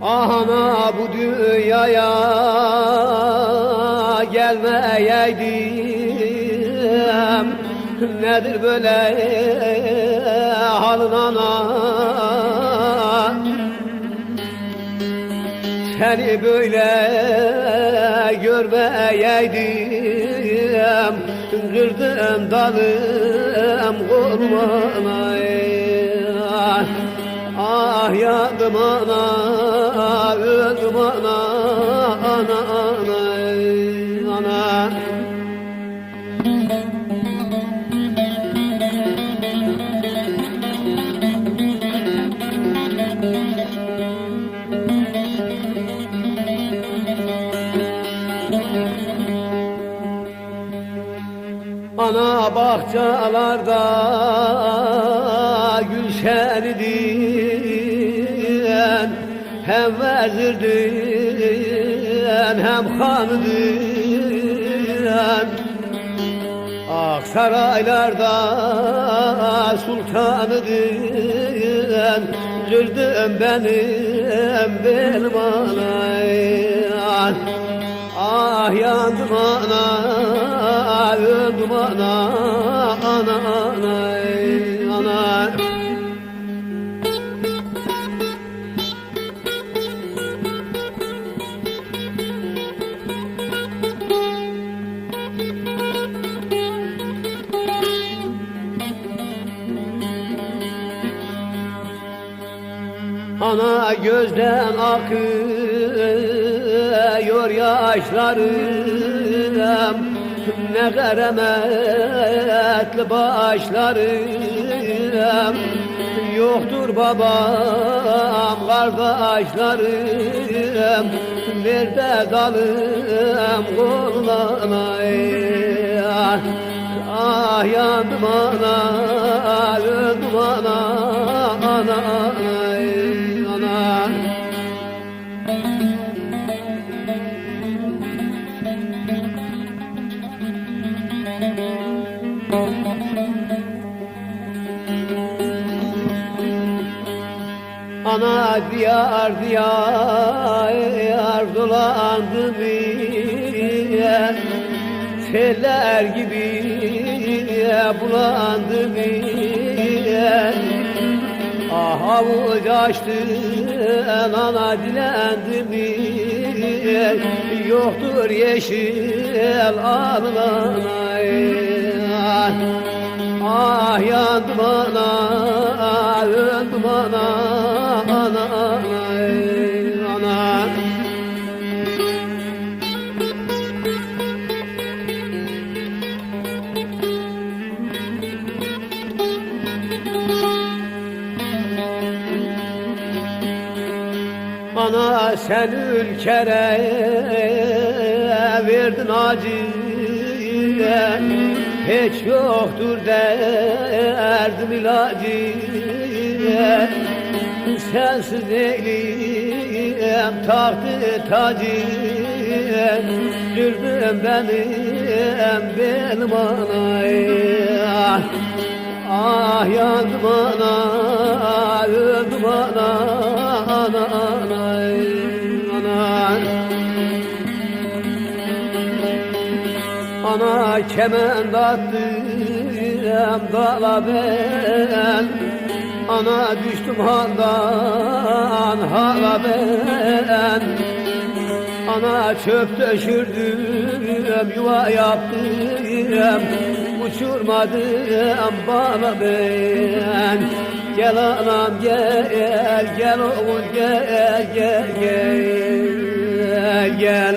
Ana bu dünyaya gelmeyeydim. Nedir böyle halın ana? Seni böyle görmeyeydim. Kırdım dalım kurmana Ah yandım ana, ana, ana, ana, ana. Ana bahçalarda gülşenidin Hem vezirdin hem hanıdin Ah saraylarda sultanıdin Kırdın benim benim anayım Ah yandım ana, öldüm ana, ana, ana. Ana gözden akıyor yaşlarım. Ne keremetli başlarım. Yoktur babam kardeşlerim. Nerede kalım kullanayım? Ah yandım ana, ana, ana, ana. Ana diyar diyar dolandı bir Seller gibi bulandı bir Ah avuç açtın ana dilendi bir Yoktur yeşil alnay Ah yandım ana, öldüm ana, Ana sen ülkere verdin acı Hiç yoktur derdim ilacı Sensiz değilim tahtı tacı Dürdüm benim benim anayım. Ah yandım ana, Ana kement attım dala ben. Ana düştüm haldan hala ben. Ana çöp döşürdüm yuva yaptım Uçurmadım bana ben. Gel anam gel gel oğul gel gel gel